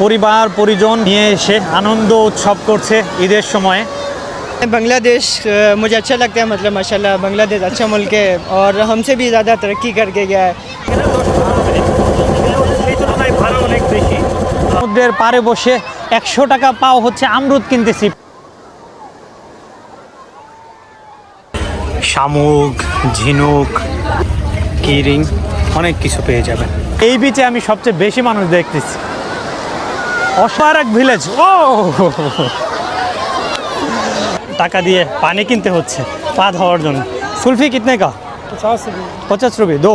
পরিবার পরিজন নিয়ে এসে আনন্দ উৎসব করছে ঈদের সময়ে बांग्लादेश अ, मुझे अच्छा लगता है मतलब माशाल्लाह बांग्लादेश अच्छा मुल्क है और हमसे भी ज़्यादा तरक्की करके गया है সমুদ্রের পাড়ে বসে একশো টাকা পাও হচ্ছে আমরুদ কিনতেছি শামুক ঝিনুক কিরিং অনেক কিছু পেয়ে যাবেন এই বিচে আমি সবচেয়ে বেশি মানুষ দেখতেছি অস্মারক ভিলেজ ও! টাকা দিয়ে পানি কিনতে হচ্ছে পা ধোয়ার জন্য। সুলফি কিতনে কা? পঁচাশ রুপি। দো।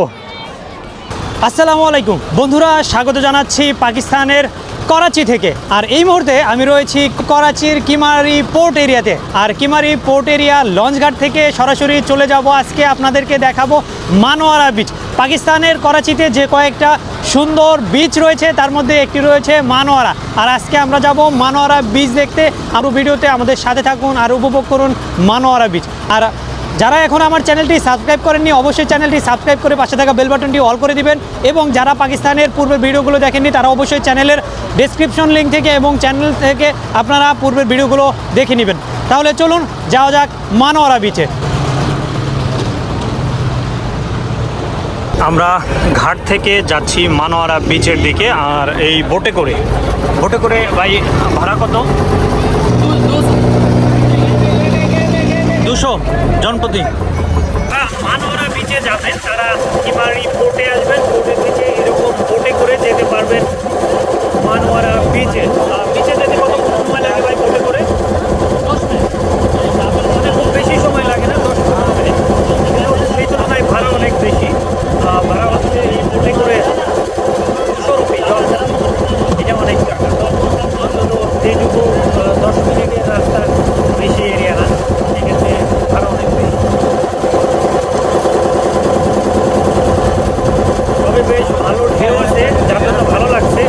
আসসালামু আলাইকুম। বন্ধুরা, স্বাগত জানাচ্ছি পাকিস্তানের করাচি থেকে। আর এই মুহূর্তে আমি রয়েছি করাচির কিমারি পোর্ট এরিয়াতে। আর কিমারি পোর্ট এরিয়া লঞ্চঘাট থেকে সরাসরি চলে যাব আজকে। আপনাদেরকে দেখাবো মানোয়ারা বিচ পাকিস্তানের করাচিতে যে কয়েকটা সুন্দর বিচ রয়েছে, তার মধ্যে একটি রয়েছে মানোয়ারা। আর আজকে আমরা যাব মানোয়ারা বিচ দেখতে। আরও ভিডিওতে আমাদের সাথে থাকুন আর উপভোগ করুন মানোয়ারা বিচ আর যারা এখন আমার চ্যানেলটি সাবস্ক্রাইব করেননি, অবশ্যই চ্যানেলটি সাবস্ক্রাইব করে পাশে থাকা বেল বাটনটি অল করে দিবেন এবং যারা পাকিস্তানের পূর্বের ভিডিওগুলো দেখেননি, তারা অবশ্যই চ্যানেলের ডেসক্রিপশন লিঙ্ক থেকে এবং চ্যানেল থেকে আপনারা পূর্বের ভিডিওগুলো দেখে নেবেন। তাহলে চলুন, যাওয়া যাক মানোয়ারা বিচে আমরা ঘাট থেকে যাচ্ছি মানোয়ারা বিচের দিকে, আর এই বোটে করে। বোটে করে ভাই, ভাড়া কত? দুশো জনপ্রতি। মানোয়ারা বিচে যাবেন, তারা কিমারি পোর্টে আসবেন পোর্টের দিকে এরকম বোটে করে যেতে পারবেন মানোয়ারা বিচে বিচে যেতে কত সময় লাগে ভাই বোটে করে? দশ মিনিট মানে খুব বেশি সময় লাগে না, দশ মিনিট সেই ভাড়া অনেক বেশি। ভাড়া হচ্ছে এই বোটে করে দুশো রুপি জন এটা অনেক টাকা অন্তত যেটুকু আহ, দশ মিনিটের রাস্তা বেশি এরিয়া না সেক্ষেত্রে ভাড়া অনেক বেশি তবে বেশ ভালো ঢেউ আছে যার জন্য ভালো লাগছে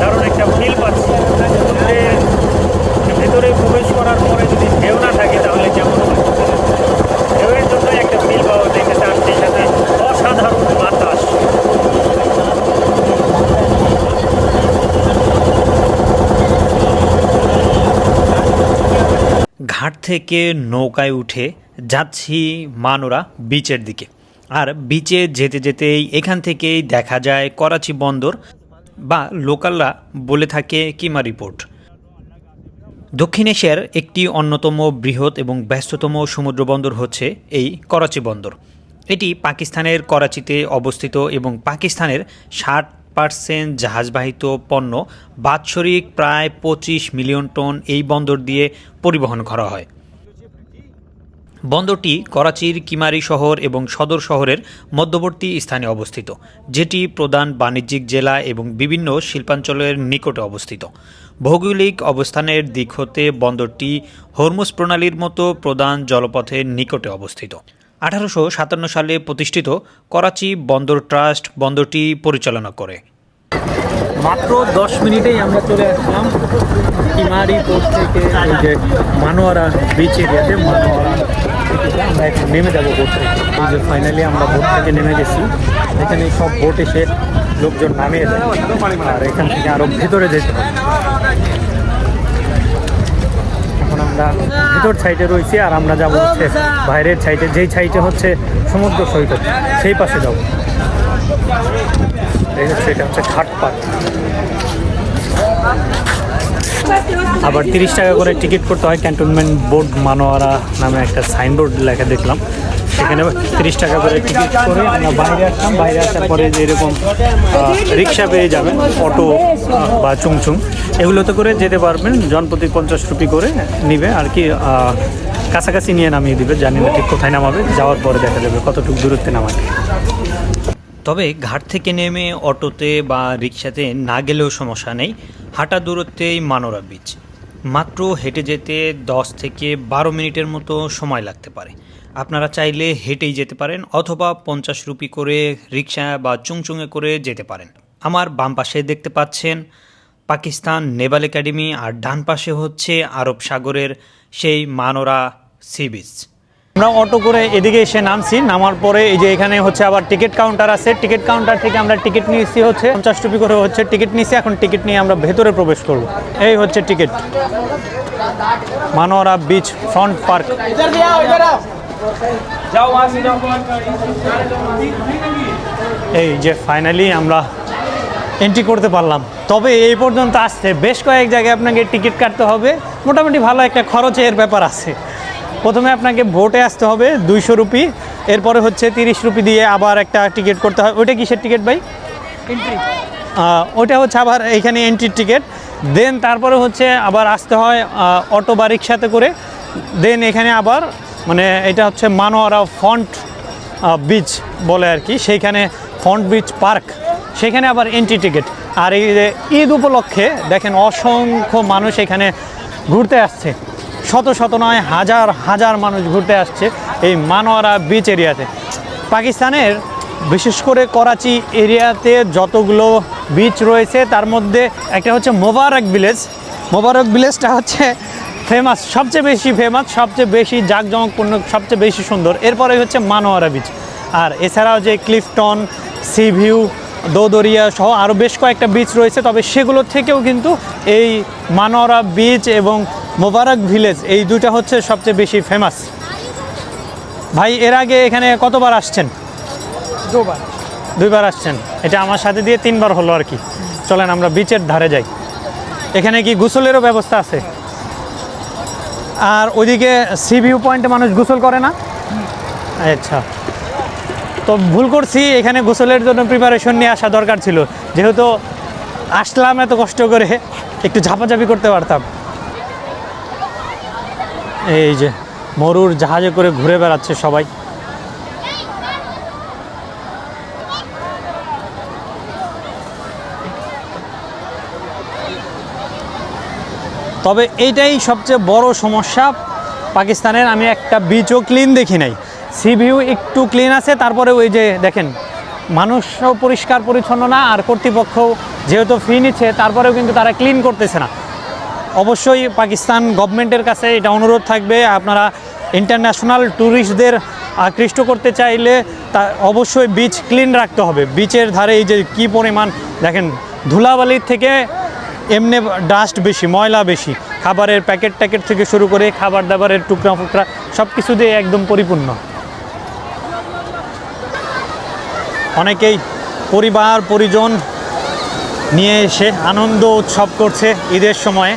দারুণ একটা ফিল পাচ্ছি সমুদ্রে ভেতরে প্রবেশ করার পরে যদি ঢেউ না থাকে তাহলে কেমন হয় ঢেউয়ের জন্য একটা ফিল পাওয়া যাইতেছে আর সেই সাথে অসাধারণ বাতাস ঘাট থেকে নৌকায় উঠে যাচ্ছি মানোরা বিচের দিকে। আর বিচে যেতে যেতেই এখান থেকেই দেখা যায় করাচি বন্দর বা লোকালরা বলে থাকে কিমারি রিপোর্ট। দক্ষিণ এশিয়ার একটি অন্যতম বৃহৎ এবং ব্যস্ততম সমুদ্র বন্দর হচ্ছে এই করাচি বন্দর। এটি পাকিস্তানের করাচিতে অবস্থিত এবং পাকিস্তানের ষাট পার্সেন্ট জাহাজবাহিত পণ্য বাৎসরিক প্রায় পঁচিশ মিলিয়ন টন এই বন্দর দিয়ে পরিবহন করা হয়। বন্দরটি করাচির কিমারি শহর এবং সদর শহরের মধ্যবর্তী স্থানে অবস্থিত, যেটি প্রধান বাণিজ্যিক জেলা এবং বিভিন্ন শিল্পাঞ্চলের নিকটে অবস্থিত। ভৌগোলিক অবস্থানের দিক হতে বন্দরটি হরমুজ প্রণালীর মতো প্রধান জলপথের নিকটে অবস্থিত। আঠারোশো সাতান্ন সালে প্রতিষ্ঠিত করাচি বন্দর ট্রাস্ট বন্দরটি পরিচালনা করে। মাত্র দশ মিনিটেই আমরা চলে আসলাম কিমারি পোর্ট থেকে মানোয়ারা বিচ এরিয়াতে মানোয়ারা আমরা এখন নেমে যাব বোট থেকে। এই যে ফাইনালি আমরা বোট থেকে নেমে গেছি। এখানে সব বোট এসে লোকজন নামিয়ে দেয়। আর এখান থেকে আরও ভিতরে যেতে হবে এখন আমরা ভিতর সাইডে রয়েছি আর আমরা যাব হচ্ছে বাইরের সাইডে যেই সাইডে হচ্ছে সমুদ্র সৈকত, সেই পাশে যাব। এই হচ্ছে, এটা হচ্ছে ঘাট পার্ক আবার তিরিশ টাকা করে টিকিট করতে হয় ক্যান্টনমেন্ট বোর্ড মানোয়ারা নামে একটা সাইনবোর্ড লেখা দেখলাম। সেখানে তিরিশ টাকা করে টিকিট করে আমরা বাইরে আসলাম। বাইরে আসার পরে যে এরকম রিক্সা পেয়ে যাবেন, অটো বা চুংচুং। এগুলোতে করে যেতে পারবেন। জনপ্রতি পঞ্চাশ রুপি করে নিবে। আর কি কাছাকাছি নিয়ে নামিয়ে দিবে। জানি না ঠিক কোথায় নামাবে। যাওয়ার পরে দেখা যাবে কতটুকু দূরত্বে নামাবে। তবে ঘাট থেকে নেমে অটোতে বা রিক্সাতে না গেলেও সমস্যা নেই। হাঁটা দূরত্বেই মানোরা বিচ মাত্র হেঁটে যেতে দশ থেকে বারো মিনিটের মতো সময় লাগতে পারে। আপনারা চাইলে হেঁটেই যেতে পারেন অথবা পঞ্চাশ রুপি করে রিক্সা বা চুংচুঙে করে যেতে পারেন। আমার বাম পাশে দেখতে পাচ্ছেন পাকিস্তান নেভাল একাডেমি আর ডান পাশে হচ্ছে আরব সাগরের সেই মানোরা সি বিচ আমরা অটো করে এদিকে এসে নামছি। নামার পরে এই যে এখানে হচ্ছে আবার টিকিট কাউন্টার আছে। টিকিট কাউন্টার থেকে আমরা টিকিট নিয়েছি হচ্ছে পঞ্চাশ টুপি করে হচ্ছে টিকিট নিয়েছি। এখন টিকিট নিয়ে আমরা ভেতরে প্রবেশ করব। এই হচ্ছে ticket. Manora beach front park. এই যে ফাইনালি আমরা এন্ট্রি করতে পারলাম। তবে এই পর্যন্ত আসতে বেশ কয়েক জায়গায় আপনাকে টিকিট কাটতে হবে। মোটামুটি ভালো একটা খরচের ব্যাপার আছে। প্রথমে আপনাকে ভোটে আসতে হবে দুইশো রুপি এরপরে হচ্ছে তিরিশ রুপি দিয়ে আবার একটা টিকিট করতে হবে। ওইটা কিসের টিকিট ভাই? এন্ট্রি ওইটা হচ্ছে আবার এখানে এন্ট্রির টিকিট দেন তারপরে হচ্ছে আবার আসতে হয় অটো বা রিক্সাতে করে। দেন এখানে আবার মানে এটা হচ্ছে মানোয়ারা ফন্ট বিচ বলে আর কি। সেইখানে ফন্ট বিচ পার্ক সেখানে আবার এন্ট্রি টিকিট আর এই ঈদ উপলক্ষে দেখেন অসংখ্য মানুষ এখানে ঘুরতে আসছে। শত শত নয়, হাজার হাজার মানুষ ঘুরতে আসছে এই মানোয়ারা বিচ এরিয়াতে। পাকিস্তানের, বিশেষ করে করাচি এরিয়াতে যতগুলো বিচ রয়েছে, তার মধ্যে একটা হচ্ছে মোবারক ভিলেজ মোবারক ভিলেজটা হচ্ছে ফেমাস সবচেয়ে বেশি ফেমাস সবচেয়ে বেশি জাঁকজমকপূর্ণ, সবচেয়ে বেশি সুন্দর। এরপরে হচ্ছে মানোয়ারা বিচ আর এছাড়াও যে ক্লিফটন সি ভিউ দোদরিয়া সহ আরও বেশ কয়েকটা বিচ রয়েছে, তবে সেগুলো থেকেও কিন্তু এই মানোয়ারা বিচ এবং মোবারক ভিলেজ এই দুটা হচ্ছে সবচেয়ে বেশি ফেমাস ভাই এর আগে এখানে কতবার আসছেন? দুবার। দুইবার আসছেন। এটা আমার সাথে দিয়ে তিনবার হলো আর কি। চলেন আমরা বিচের ধারে যাই। এখানে কি গোসলেরও ব্যবস্থা আছে? আর ওইদিকে সি ভিউ পয়েন্টে মানুষ গোসল করে না? আচ্ছা। তো ভুল করছি এখানে গোসলের জন্য প্রিপারেশন নিয়ে আসা দরকার ছিল। যেহেতু আসলাম এত কষ্ট করে একটু ঝাপাঝাপি করতে পারতাম। এই যে মরুর জাহাজে করে ঘুরে বেড়াচ্ছে সবাই। তবে এইটাই সবচেয়ে বড় সমস্যা। পাকিস্তানের আমি একটা বিচও ক্লিন দেখি নাই। সি ভিউ একটু ক্লিন আছে, তারপরে ওই যে দেখেন, মানুষও পরিষ্কার পরিচ্ছন্ন না, আর কর্তৃপক্ষ যেহেতু ফি নিচ্ছে, তারপরেও কিন্তু তারা ক্লিন করতেছে না। অবশ্যই পাকিস্তান গভর্নমেন্টের কাছে এটা অনুরোধ থাকবে। আপনারা ইন্টারন্যাশনাল ট্যুরিস্টদের আকৃষ্ট করতে চাইলে তা অবশ্যই বিচ ক্লিন রাখতে হবে। বিচের ধারে এই যে কী পরিমাণ, দেখেন, ধুলাবালির থেকে এমনি ডাস্ট বেশি, ময়লা বেশি। খাবারের প্যাকেট ট্যাকেট থেকে শুরু করে খাবার দাবারের টুকরা ফুকরা সব কিছু দিয়ে একদম পরিপূর্ণ। অনেকেই পরিবার, পরিজন নিয়ে এসে আনন্দ উৎসব করছে ঈদের সময়ে।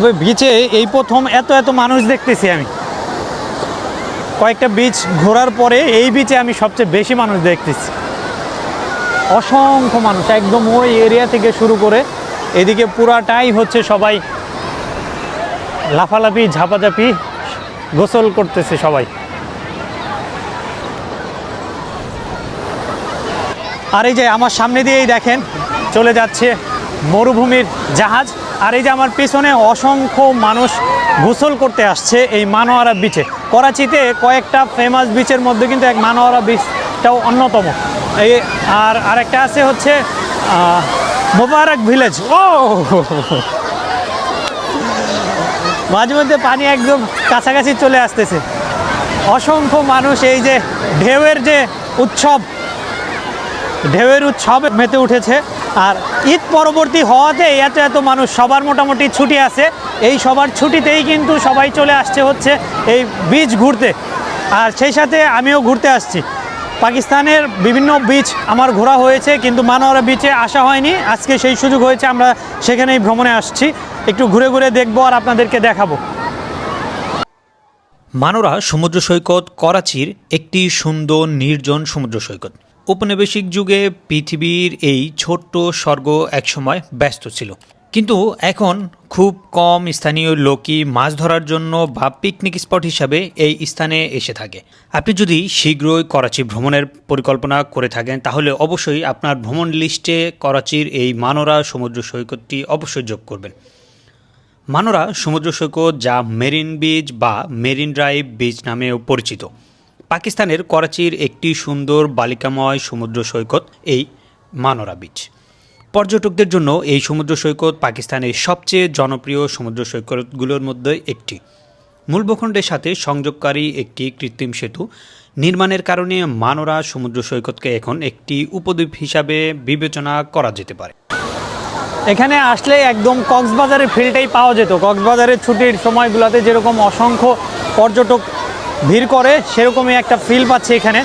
তবে বিচে এই প্রথম এত এত মানুষ দেখতেছি আমি। কয়েকটা বিচ ঘোরার পরে এই বিচে আমি সবচেয়ে বেশি মানুষ দেখতেছি। অসংখ্য মানুষ, একদম ওই এরিয়া থেকে শুরু করে এদিকে পুরাটাই হচ্ছে সবাই লাফালাফি, ঝাপাঝাপি গোসল করতেছে সবাই। আর এই যে আমার সামনে দিয়েই দেখেন, চলে যাচ্ছে মরুভূমির জাহাজ। আর এই যে আমার পেছনে অসংখ্য মানুষ গোসল করতে আসছে এই মানোয়ারা বিচে করাচিতে কয়েকটা ফেমাস বিচের মধ্যে কিন্তু এক মানোয়ারা বিচটাও অন্যতম। এই আর আরেকটা আছে হচ্ছে মোবারক ভিলেজ ও! মাঝে মধ্যে পানি একদম কাছাকাছি চলে আসতেছে। অসংখ্য মানুষ এই যে ঢেউয়ের যে উৎসব, ঢেউয়ের উৎসবে মেতে উঠেছে। আর ঈদ পরবর্তী হওয়াতে এত এত মানুষ, সবার মোটামুটি ছুটি আছে। এই সবার ছুটিতেই কিন্তু সবাই চলে আসছে হচ্ছে এই বিচ ঘুরতে। আর সেই সাথে আমিও ঘুরতে আসছি। পাকিস্তানের বিভিন্ন বিচ আমার ঘোরা হয়েছে, কিন্তু মানোয়ারা বিচে আসা হয়নি। আজকে সেই সুযোগ হয়েছে, আমরা সেখানেই ভ্রমণে আসছি। একটু ঘুরে ঘুরে দেখব আর আপনাদেরকে দেখাবো। মানোরা সমুদ্র সৈকত, করাচির একটি সুন্দর নির্জন সমুদ্র সৈকত। ঔপনিবেশিক যুগে পৃথিবীর এই ছোট্ট স্বর্গ একসময় ব্যস্ত ছিল। কিন্তু এখন খুব কম স্থানীয় লোকই মাছ ধরার জন্য বা পিকনিক স্পট হিসাবে এই স্থানে এসে থাকে। আপনি যদি শীঘ্রই করাচি ভ্রমণের পরিকল্পনা করে থাকেন, তাহলে অবশ্যই আপনার ভ্রমণ লিস্টে করাচির এই মানোরা সমুদ্র সৈকতটি অবশ্যই যোগ করবেন। মানোরা সমুদ্র সৈকত যা মেরিন বিচ বা মেরিন ড্রাইভ বিচ নামেও পরিচিত। পাকিস্তানের করাচির একটি সুন্দর বালিকাময় সমুদ্র সৈকত, এই মানোরা বিচ পর্যটকদের জন্য এই সমুদ্র সৈকত পাকিস্তানের সবচেয়ে জনপ্রিয় সমুদ্র সৈকতগুলোর মধ্যে একটি। মূল ভূখণ্ডের সাথে সংযোগকারী একটি কৃত্রিম সেতু নির্মাণের কারণে মানোরা সমুদ্র সৈকতকে এখন একটি উপদ্বীপ হিসাবে বিবেচনা করা যেতে পারে। এখানে আসলে একদম কক্সবাজারের ফিলটাই পাওয়া যেত। কক্সবাজারের ছুটির সময়গুলোতে যেরকম অসংখ্য পর্যটক ভিড় করে, সেরকমই একটা ফিল পাচ্ছি এখানে।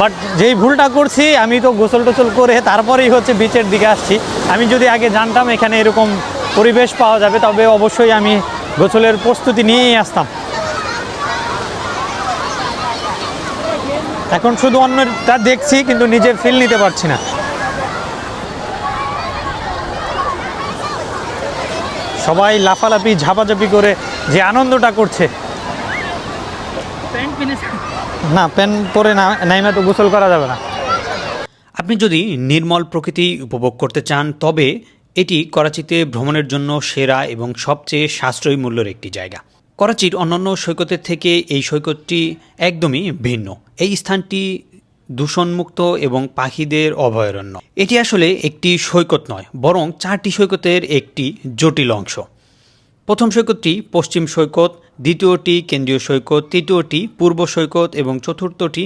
বাট যেই ভুলটা করছি, আমি তো গোসল টোসল করে তারপরেই হচ্ছে বিচের দিকে আসছি। আমি যদি আগে জানতাম এখানে এরকম পরিবেশ পাওয়া যাবে, তবে অবশ্যই আমি গোসলের প্রস্তুতি নিয়েই আসতাম। এখন শুধু অন্যটা দেখছি, কিন্তু নিজের ফিল নিতে পারছি না। সবাই লাফালাফি, ঝাপাঝাপি করে যে আনন্দটা করছে। না প্যান্ট পরে না নাইমা তো গোসল করা যাবে না। আপনি যদি নির্মল প্রকৃতি উপভোগ করতে চান তবে এটি করাচিতে ভ্রমণের জন্য সেরা এবং সবচেয়ে সাশ্রয়ী মূল্যের একটি জায়গা। করাচির অন্যান্য সৈকতের থেকে এই সৈকতটি একদমই ভিন্ন। এই স্থানটি দূষণমুক্ত এবং পাখিদের অভয়ারণ্য। এটি আসলে একটি সৈকত নয় বরং চারটি সৈকতের একটি জটিল অংশ। প্রথম সৈকতটি পশ্চিম সৈকত, দ্বিতীয়টি কেন্দ্রীয় সৈকত, তৃতীয়টি পূর্ব সৈকত এবং চতুর্থটি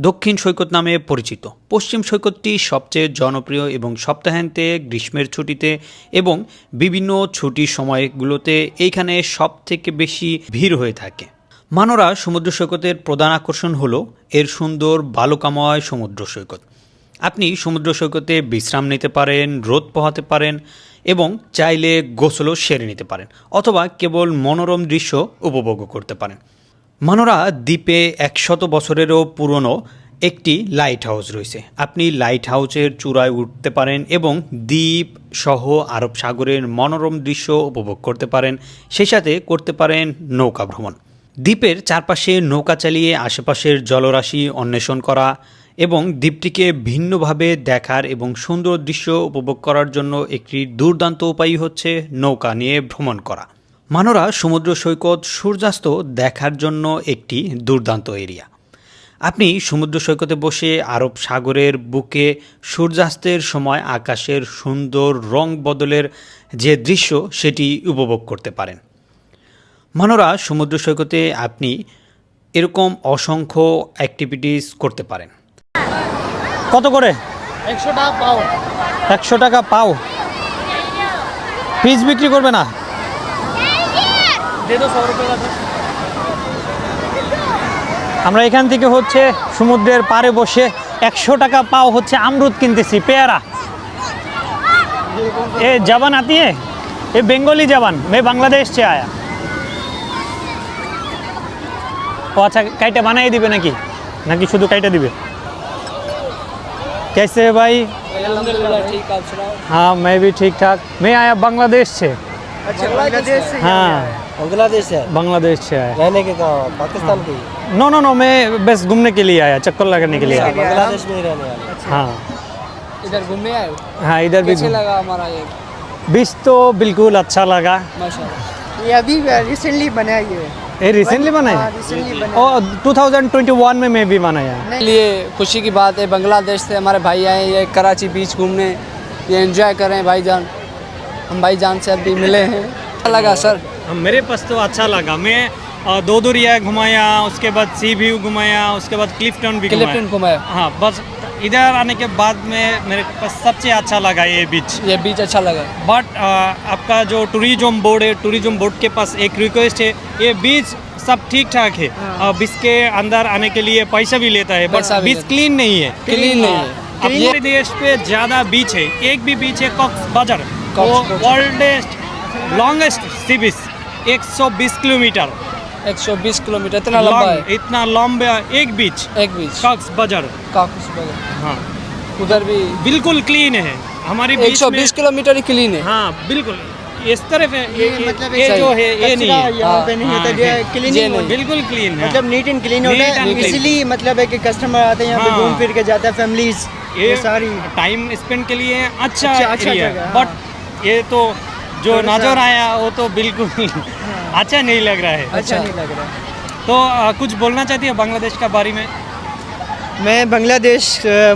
দক্ষিণ সৈকত নামে পরিচিত। পশ্চিম সৈকতটি সবচেয়ে জনপ্রিয় এবং সপ্তাহান্তে গ্রীষ্মের ছুটিতে এবং বিভিন্ন ছুটির সময়গুলোতে এইখানে সব থেকে বেশি ভিড় হয়ে থাকে। মানোরা সমুদ্র সৈকতের প্রধান আকর্ষণ হল এর সুন্দর বালুকাময় সমুদ্র সৈকত। আপনি সমুদ্র সৈকতে বিশ্রাম নিতে পারেন, রোদ পোহাতে পারেন এবং চাইলে গোসলও সেরে নিতে পারেন অথবা কেবল মনোরম দৃশ্য উপভোগ করতে পারেন। মানোরা দ্বীপে একশত বছরেরও পুরনো একটি লাইট হাউস রয়েছে। আপনি লাইট হাউসের চূড়ায় উঠতে পারেন এবং দ্বীপ সহ আরব সাগরের মনোরম দৃশ্য উপভোগ করতে পারেন। সেই সাথে করতে পারেন নৌকা ভ্রমণ। দ্বীপের চারপাশে নৌকা চালিয়ে আশেপাশের জলরাশি অন্বেষণ করা এবং দ্বীপটিকে ভিন্নভাবে দেখার এবং সুন্দর দৃশ্য উপভোগ করার জন্য একটি দুর্দান্ত উপায় হচ্ছে নৌকা নিয়ে ভ্রমণ করা। মানোরা সমুদ্র সৈকত সূর্যাস্ত দেখার জন্য একটি দুর্দান্ত এরিয়া। আপনি সমুদ্র সৈকতে বসে আরব সাগরের বুকে সূর্যাস্তের সময় আকাশের সুন্দর রং বদলের যে দৃশ্য, সেটি উপভোগ করতে পারেন। মানোরা সমুদ্র সৈকতে আপনি এরকম অসংখ্য অ্যাক্টিভিটিস করতে পারেন। কত করে? একশো টাকা পাও। পিস বিক্রি করবে না? আমরা এখান থেকে হচ্ছে সমুদ্রের পাড়ে বসে একশো টাকা পাও হচ্ছে আমরুদ কিনতেছি পেয়ারা। এ জাবান আতিয়ে এ বেঙ্গলি জাবান মে বাংলাদেশ চে আয়া। ও আচ্ছা কাইটা বানাই দিবে নাকি? নাকি শুধু কাইটা দিবে? कैसे है भाई? ठीक आप सुनाओ। हाँ मैं भी ठीक ठाक। मैं आया बांग्लादेश से। अच्छा बांग्लादेश से? हाँ। बांग्लादेश है बांग्लादेश से आया रहने के कहाँ पाकिस्तान के? नो नो नो मैं बस घूमने के लिए आया चक्कर लगाने के लिए आया। बांग्लादेश में रहने वाले। हाँ। इधर घूमने आए हाँ? इधर भी लगा हमारा ये? बीच तो बिल्कुल अच्छा लगा। माशाल्लाह। ये अभी रिसेंटली बनाया ये ये रिसेंटली हाँ? बनाया ओ 2021 में मैं भी बनाया लिए खुशी की बात है बांग्लादेश से हमारे भाई आए ये कराची बीच घूमने ये एंजॉय कर रहे हैं भाईजान। हम भाईजान से अभी मिले हैं। अच्छा लगा सर हाँ, मेरे पास तो अच्छा लगा। मैं दो दुरिया घुमाया उसके बाद सी व्यू घुमाया उसके बाद क्लिफ्टन भी क्लिफ्टन घुमाया। हाँ बस इधर आने के बाद में मेरे पास सबसे अच्छा लगा ये बीच ये बीच अच्छा लगा। बट आपका जो टूरिज़्म बोर्ड है टूरिज़्म बोर्ड के पास एक रिक्वेस्ट है ये बीच सब ठीक ठाक है। और बीच के अंदर आने के लिए पैसा भी लेता है बट बीच क्लीन नहीं है। क्लीन नहीं है। अब ये देश पे ज़्यादा बीच है। एक भी बीच है Cox's Bazar worldest longest sea beach 120 kilometre. 120 kilometre इतना लंबा है। इतना लंबा एक बीच। एक बीच। कॉक्स बाज़ार। काफ़ी बड़ा। हाँ। उधर भी बिल्कुल क्लीन है। हमारी बीच में 120 किलोमीटर ही क्लीन है। हाँ बिल्कुल। इस तरफ़ है ये, ये मतलब ये जो है ये नहीं है। यहाँ पे नहीं हाँ, होता ये है। ये क्लीनिंग नहीं। बिल्कुल क्लीन है। मतलब नीट एंड क्लीन होता है. इसीलिए मतलब है कि कस्टमर आते हैं यहाँ पे हाँ। घूम फिर के जाता है फैमिलीज़ ये सारी। टाइम स्पेंड के लिए अच्छा अच्छा- अच्छा जगह, बट ये तो जो नज़र आया वो तो बिल्कुल अच्छा नहीं लग रहा है। अच्छा अच्छा। नहीं लग रहा। है तो आ, कुछ बोलना चाहती है बांग्लादेश का बारे में? मैं बांग्लादेश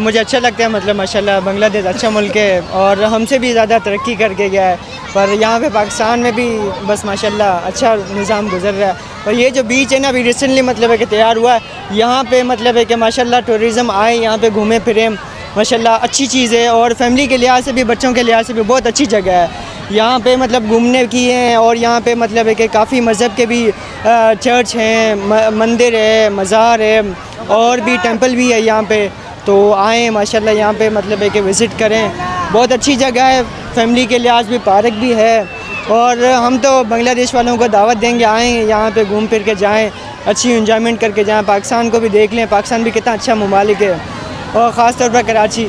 मुझे अच्छा लगता है मतलब माशाल्लाह बांग्लादेश अच्छा मुल्क है और हमसे भी ज़्यादा तरक्की करके गया है। पर यहाँ पे पाकिस्तान में भी बस माशाल्लाह अच्छा निज़ाम गुजर रहा है। और ये जो बीच है ना अभी रिसेंटली मतलब है कि तैयार हुआ है। यहाँ पे मतलब है कि माशाल्लाह टूरिज़म आए यहाँ पे घूमे फिरें। माशाल्लाह अच्छी चीज़ है और फैमिली के लिहाज से भी बच्चों के लिहाज से भी बहुत अच्छी जगह है। यहाँ पे मतलब घूमने की हैं और यहाँ पे मतलब है कि काफ़ी मज़हब के भी चर्च हैं मंदिर है, मज़ार है और भी टेंपल भी है यहाँ पे। तो आएँ, माशाल्लाह यहाँ पे मतलब है कि विज़िट करें। बहुत अच्छी जगह है, फैमिली के लिहाज भी पार्क भी है और हम तो बांग्लादेश वालों को दावत देंगे, आएँ यहाँ पे घूम फिर के जाएँ, अच्छी इंजॉयमेंट करके जाएँ। पाकिस्तान को भी देख लें, पाकिस्तान भी कितना अच्छा ममालिक है और ख़ास तौर पर कराची।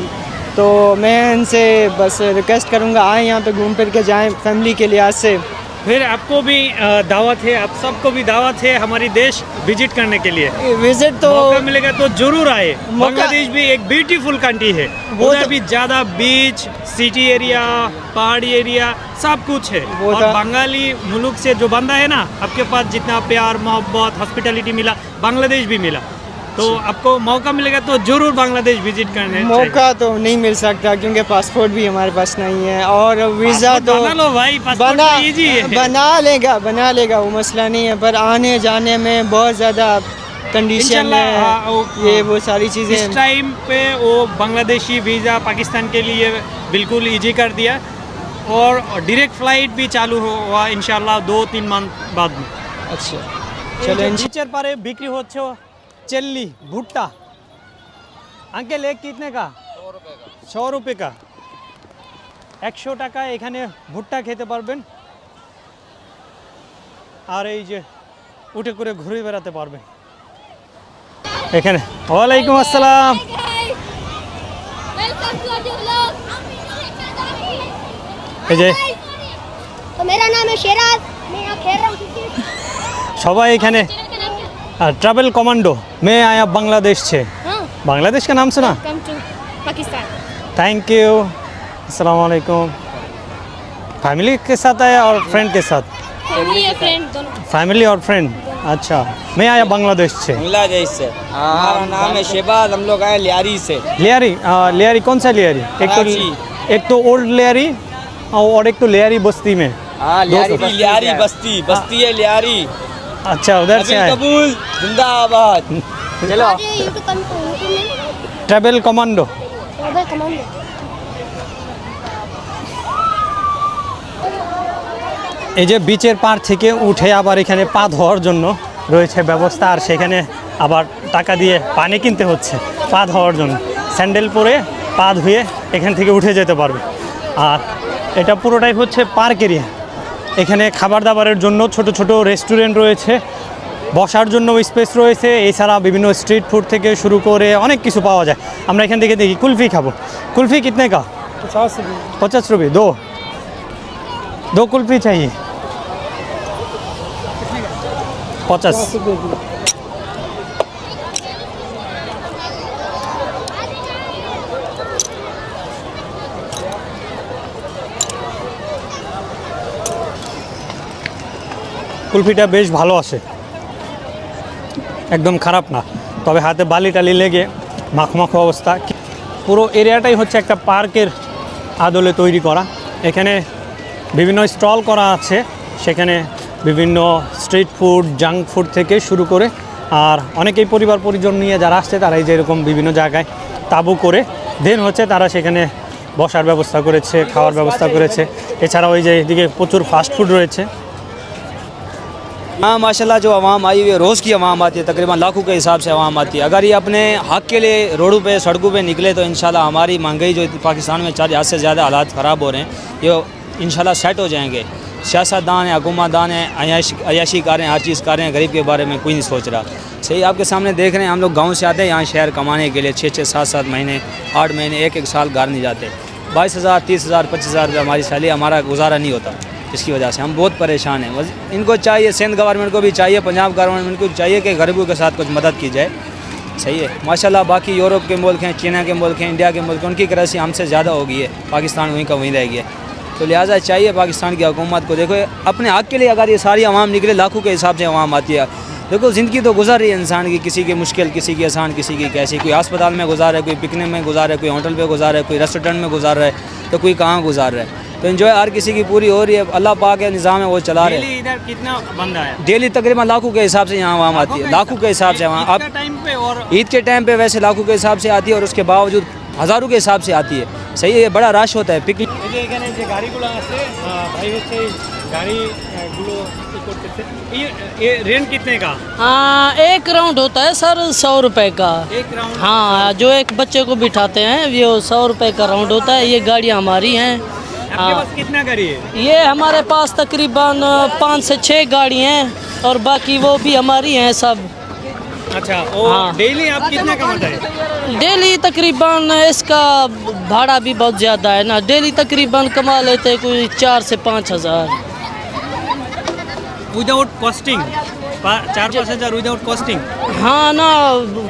तो मैं इनसे बस रिक्वेस्ट करूँगा आए यहाँ पे घूम फिर के जाएँ फैमिली के लिहाज से। फिर आपको भी दावत है आप सबको भी दावत है हमारी देश विज़िट करने के लिए। विज़िट तो मौका मिलेगा तो ज़रूर आए। बांग्लादेश भी एक ब्यूटीफुल कंट्री है। वो तो- भी ज़्यादा बीच सिटी एरिया पहाड़ी एरिया सब कुछ है। वो और तो- बंगाली मुल्क से जो बंदा है ना आपके पास जितना प्यार मोहब्बत हॉस्पिटलिटी मिला बांग्लादेश भी मिला। तो आपको मौका मिलेगा तो ज़रूर बांग्लादेश विज़िट करने मौका तो नहीं मिल सकता क्योंकि पासपोर्ट भी हमारे पास नहीं है और वीज़ा तो बना लो भाई तो बना है। बना लेगा बना लेगा वो मसला नहीं है पर आने जाने में बहुत ज़्यादा कंडीशन है। हाँ, ये वो सारी चीज़ें टाइम पे वो बांग्लादेशी वीज़ा पाकिस्तान के लिए बिल्कुल ईजी कर दिया और डायरेक्ट फ़्लाइट भी चालू हुआ इन दो तीन मंथ बाद में। अच्छा चलो टीचर पारे बिक्री हो চেল্লি ভুট্টা আঙ্কেল এক কিতনে কা ছ রুপে কা একশো টাকা এখানে ভুট্টা খেতে পারবেন আর এই যে উঠে করে ঘুরে বেড়াতে পারবেন এখানে ওয়ালাইকুম আসসালাম वेलकम टू अ व्लॉग এই যে तो मेरा नाम है शेराज मैं यहाँ खेल रहा हूँ क्रिकेट সবাই এখানে चैनल का नाम क्या ट्रैवल कमांडो मैं आया बांग्लादेश से। हाँ। बांग्लादेश का नाम सुना? पाकिस्तान थैंक यू अस्सलाम वालेकुम फैमिली के साथ आया और फ्रेंड के साथ? फैमिली या फ्रेंड दोनों। फैमिली और फ्रेंड अच्छा। मैं आया बांग्लादेश से। बांग्लादेश से। हमारा नाम है शहबाज हम लोग आए लियारी से। लियारी? आ, लियारी कौन सा लियारी? एक तो एक तो ओल्ड लियारी और एक तो लियारी बस्ती में। हाँ लियारी बस्ती लियारी बस्ती। बस्ती है लियारी। अच्छा उधर से नबील आए कबूल जिंदाबाद चलो और ये यूट्यूब का यूट्यूब में ट्रैवल कमांडो मोबाइल कमांडो এই যে বিচের পার থেকে উঠে আবার এখানে পা ধোয়ার জন্য রয়েছে ব্যবস্থা আর সেখানে আবার টাকা দিয়ে পানি কিনতে হচ্ছে পা ধোয়ার জন্য স্যান্ডেল পরে পা ধুয়ে এখান থেকে উঠে যেতে পারবে আর এটা পুরোটাই হচ্ছে পার্ক এরিয়া এখানে খাবার দাবারের জন্য ছোট ছোট রেস্টুরেন্ট রয়েছে বসার জন্য স্পেস রয়েছে এছাড়া বিভিন্ন স্ট্রিট ফুড থেকে শুরু করে অনেক কিছু পাওয়া যায় আমরা এখান থেকে দেখি কুলফি খাবো কুলফি কিতনে কা पचास रुपये दो दो कुल्फी चाहिए पचास কুলফিটা বেশ ভালো আছে একদম খারাপ না। তবে হাতে বালি টালি লেগে মাখো মাখো অবস্থা। পুরো এরিয়াটাই হচ্ছে একটা পার্কের আদলে তৈরি করা। এখানে বিভিন্ন স্টল করা আছে। সেখানে বিভিন্ন স্ট্রিট ফুড, জাঙ্ক ফুড থেকে শুরু করে আর অনেকেই পরিবার পরিজন নিয়ে যারা আসছে, তারা এই যে বিভিন্ন জায়গায় তাবু করে। দেন হচ্ছে তারা সেখানে বসার ব্যবস্থা করেছে, খাওয়ার ব্যবস্থা করেছে। এছাড়াও ওই যে এদিকে প্রচুর ফাস্ট ফুড রয়েছে। हाँ माशाल्लाह, जो आवाम आई हुई है, रोज़ की आवाम आती है, तकरीबन लाखों के हिसाब से आवाम आती है। अगर ये अपने हक के लिए रोडों पे, सड़कों पे निकले तो इंशाल्लाह हमारी महँगाई जो पाकिस्तान में चार हद से ज़्यादा हालात ख़राब हो रहे हैं, ये इंशाल्लाह सेट हो जाएँगे। सियासतदान है, हुकूमतदान है अयाश हैं हर चीज़ कर हैं, गरीब के बारे में कोई नहीं सोच रहा। सही, आपके सामने देख रहे हैं, हम लोग गाँव से आते हैं, यहाँ शहर कमाने के लिए छः छः, सात सात महीने, आठ महीने, एक एक साल घर नहीं जाते। बाईस हज़ार, तीस हज़ार, पच्चीस हज़ार रुपये हमारी सैलरी, हमारा गुजारा नहीं होता। इसकी वजह से हम बहुत परेशान हैं। इनको चाहिए, सिंध गवर्नमेंट को भी चाहिए, पंजाब गवर्नमेंट को चाहिए कि गरीबों के साथ कुछ मदद की जाए। सही है। माशाल्लाह, बाकी यूरोप के मुल्क हैं चाइना के मुल्क हैं, इंडिया के मुल्क हैं, उनकी करेंसी हमसे ज़्यादा हो गई है। पाकिस्तान वहीं का वहीं रह गया तो लिहाजा चाहिए पाकिस्तान की हुकूमत को। देखो, अपने हक के लिए अगर ये सारी आवाम निकले, लाखों के हिसाब से आवाम आती है। देखो, ज़िंदगी तो गुजर रही है इंसान की, किसी की मुश्किल, किसी की आसान, किसी की कैसी। कोई अस्पताल में गुजार है, कोई पिकनिक में गुजार है, कोई होटल पर गुजार है, कोई रेस्टोरेंट में गुजार रहा है तो कोई कहाँ गुजार रहा है? तो इन्जॉय हर किसी की पूरी हो रही है। अल्लाह पा के निज़ाम है वो चला रहे हैं। इधर कितना बंदा है डेली तकरीबन लाखों के हिसाब से यहाँ वहाँ आती है। लाखों के हिसाब से वहाँ आप ईद के टाइम पे वैसे लाखों के हिसाब से आती है और उसके बावजूद हज़ारों के हिसाब से आती है। सही है बड़ा रश होता है। पिकनिक रेंट कितने का? हाँ, एक राउंड होता है सर सौ रुपए का। एक राउंड हाँ जो एक बच्चे को बिठाते हैं ये सौ रुपए का राउंड होता है। ये गाड़ियाँ हमारी हैं। आपके हाँ। पास कितना गाड़ी है? ये हमारे पास तकरीबन पाँच से छः गाड़ी हैं और बाकी वो भी हमारी हैं सब। अच्छा वो हाँ। डेली आप कितना कमाते हैं? डेली तकरीबन इसका भाड़ा भी बहुत ज़्यादा है ना। डेली तकरीबन कमा लेते हैं कोई चार से पाँच हज़ार। विदाउट कॉस्टिंग चार पाँच हज़ार विदाउट कॉस्टिंग हाँ ना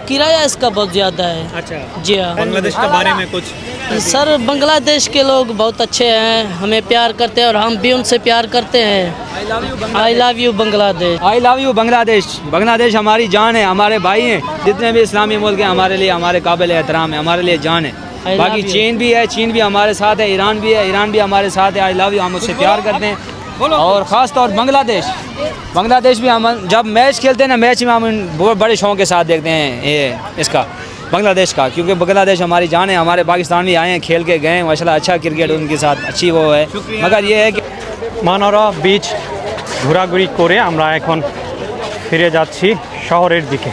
किराया इसका बहुत ज़्यादा है। अच्छा। जी हाँ। बांग्लादेश के बारे में कुछ? सर बांग्लादेश के लोग बहुत अच्छे हैं हमें प्यार करते हैं और हम भी उनसे प्यार करते हैं। I love you Bangladesh I love you Bangladesh Bangladesh हमारी जान है हमारे भाई हैं। जितने भी इस्लामी मुल्क हैं हमारे लिए हमारे काबिल एहतराम है हमारे लिए जान है। बाकी चीन भी है चीन भी हमारे साथ है ईरान भी है ईरान भी हमारे साथ है। आई लव यू हम उससे प्यार करते हैं। और ख़ास तौर बांग्लादेश। बांग्लादेश भी हम जब मैच खेलते हैं ना मैच में हम बड़े शौक के साथ देखते हैं ये इसका। बांग्लादेश का क्योंकि बांग्लादेश हमारी जान है हमारे पाकिस्तान भी आए हैं खेल के गए हैं माशाल्लाह अच्छा क्रिकेट उनके साथ अच्छी वो है मगर ये है कि মানরা বিচ ঘোরাঘুরি করে আমরা এখন ফিরে যাচ্ছি শহরের দিকে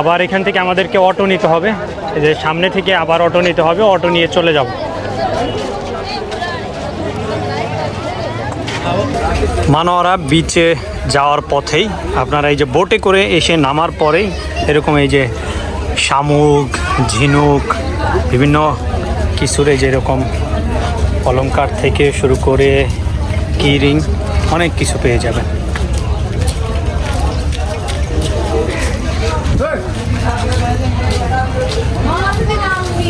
আবার এখান থেকে আমাদেরকে অটো নিতে হবে এই যে সামনে থেকে আবার অটো নিতে হবে অটো নিয়ে চলে যাব মানোয়ারা বিচে যাওয়ার পথেই আপনারা এই যে বোটে করে এসে নামার পরেই এরকম এই যে শামুক, ঝিনুক, বিভিন্ন কিছুর যেরকম অলংকার থেকে শুরু করে কিরিং অনেক কিছু পেয়ে যাবেন।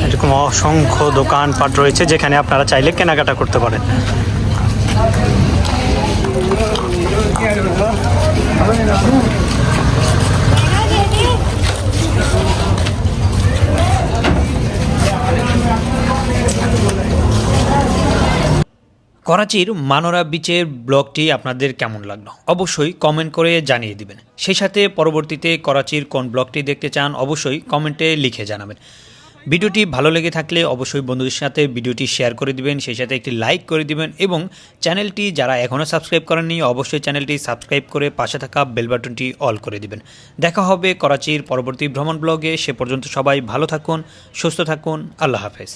এরকম অসংখ্য দোকানপাট রয়েছে যেখানে আপনারা চাইলে কেনাকাটা করতে পারেন। করাচির মানোরা বিচের ব্লগটি আপনাদের কেমন লাগল? অবশ্যই কমেন্ট করে জানিয়ে দিবেন। সেই সাথে পরবর্তীতে করাচির কোন ব্লগটি দেখতে চান, অবশ্যই কমেন্টে লিখে জানাবেন। ভিডিওটি ভালো লেগে থাকলে অবশ্যই বন্ধুদের সাথে ভিডিওটি শেয়ার করে দিবেন, সেই সাথে একটি লাইক করে দিবেন এবং চ্যানেলটি যারা এখনও সাবস্ক্রাইব করেননি, অবশ্যই চ্যানেলটি সাবস্ক্রাইব করে পাশে থাকা বেল বাটনটি অল করে দিবেন। দেখা হবে করাচির পরবর্তী ভ্রমণ ব্লগে সে পর্যন্ত সবাই ভালো থাকুন, সুস্থ থাকুন, আল্লাহ হাফেজ।